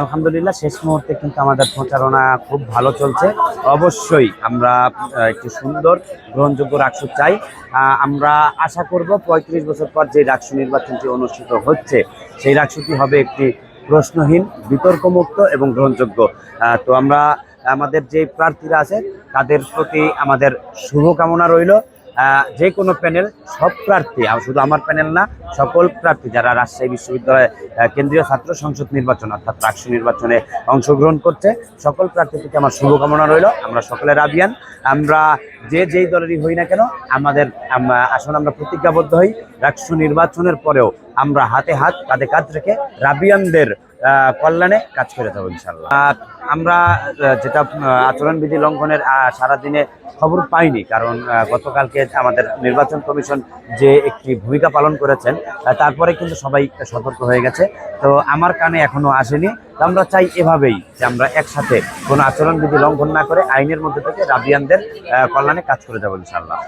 আলহামদুলিল্লাহ, শেষ মুহূর্তে কিন্তু আমাদের প্রচারণা খুব ভালো চলছে। অবশ্যই আমরা একটি সুন্দর গ্রহণযোগ্য রাকসু চাই। আমরা আশা করব পঁয়ত্রিশ বছর পর যে রাকসু নির্বাচনটি অনুষ্ঠিত হচ্ছে, সেই রাকসুটি হবে একটি প্রশ্নহীন, বিতর্কমুক্ত এবং গ্রহণযোগ্য। তো আমরা, আমাদের যে প্রার্থীরা আছে, তাদের প্রতি আমাদের শুভকামনা রইল। যে কোনো প্যানেল, সব প্রার্থী শুধু আমার প্যানেল না সকল প্রার্থী যারা রাজশাহী বিশ্ববিদ্যালয়ে কেন্দ্রীয় ছাত্র সংসদ নির্বাচন অর্থাৎ রাকসু নির্বাচনে অংশগ্রহণ করছে, সকল প্রার্থী থেকে আমার শুভকামনা রইল। আমরা সকলের আবিয়ান আমরা যে যেই দলেরই হই না কেন, আমাদের, আম- আসুন আমরা প্রতিজ্ঞাবদ্ধ হই। রাকসু নির্বাচনের পরেও আমরা হাতে হাত, কাঁধে কাঁধ রেখে রাবিয়ানদের কল্যাণে কাজ করে যাব ইনশাল্লাহ আমরা যেটা আচরণবিধি লঙ্ঘনের সারাদিনে খবর পাইনি, কারণ গতকালকে আমাদের নির্বাচন কমিশন যে একটি ভূমিকা পালন করেছেন তারপরে কিন্তু সবাই সতর্ক হয়ে গেছে। তো আমার কানে এখনও আসেনি। আমরা চাই এভাবেই যে আমরা একসাথে কোনো আচরণবিধি লঙ্ঘন না করে আইনের মধ্যে থেকে রাবিয়ানদের কল্যাণে কাজ করে যাব ইনশাল্লাহ